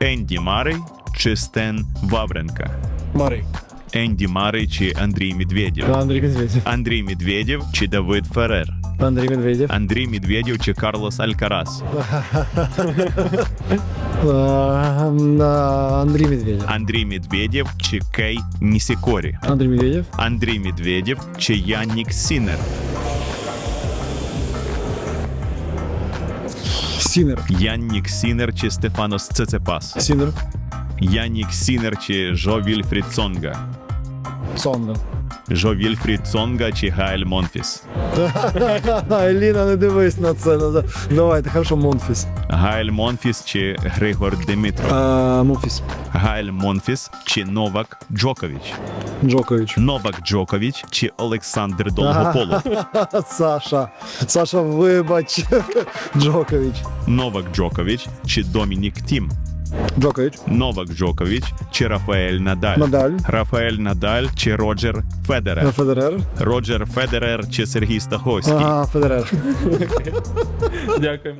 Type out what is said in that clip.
Енді Марий чи Стен Вавренка? Марий. Енді Марий чи Андрій Медведєв? Андрій Медведєв. Андрій Медведєв чи Давид Ферер? Андрій Медведєв. Андрій Медведєв чи Карлос Алькарас? Андрій Медведєв. Андрій Медведєв чи Кей Нісікорі? Андрій Медведєв. Андрій Медведєв чи Яннік Сінер? Сінер. Яннік Сінер чи Стефанос Цецепас? Сінер. Яннік Сінер чи Жо Вільфрід Цонга? Сонга. Жо Вільфрід Цонга чи Гаель Монфіс? Еліна, не дивись на це. ну, Давайте, хорошо, Монфіс. Гаель Монфіс чи Григор Димитров? Монфіс. Гаель Монфіс чи Новак Джокович? Джокович. Новак Джокович чи Олександр Долгополов? Саша. Саша, вибач. Джокович. Новак Джокович чи Домінік Тім? Джокович. Новак Джокович чи Рафаель Надаль? Надаль. Рафаель Надаль чи Роджер Федерер? Федерер. Роджер Федерер чи Сергій Стаховський? Ага, Федерер. Дякуємо.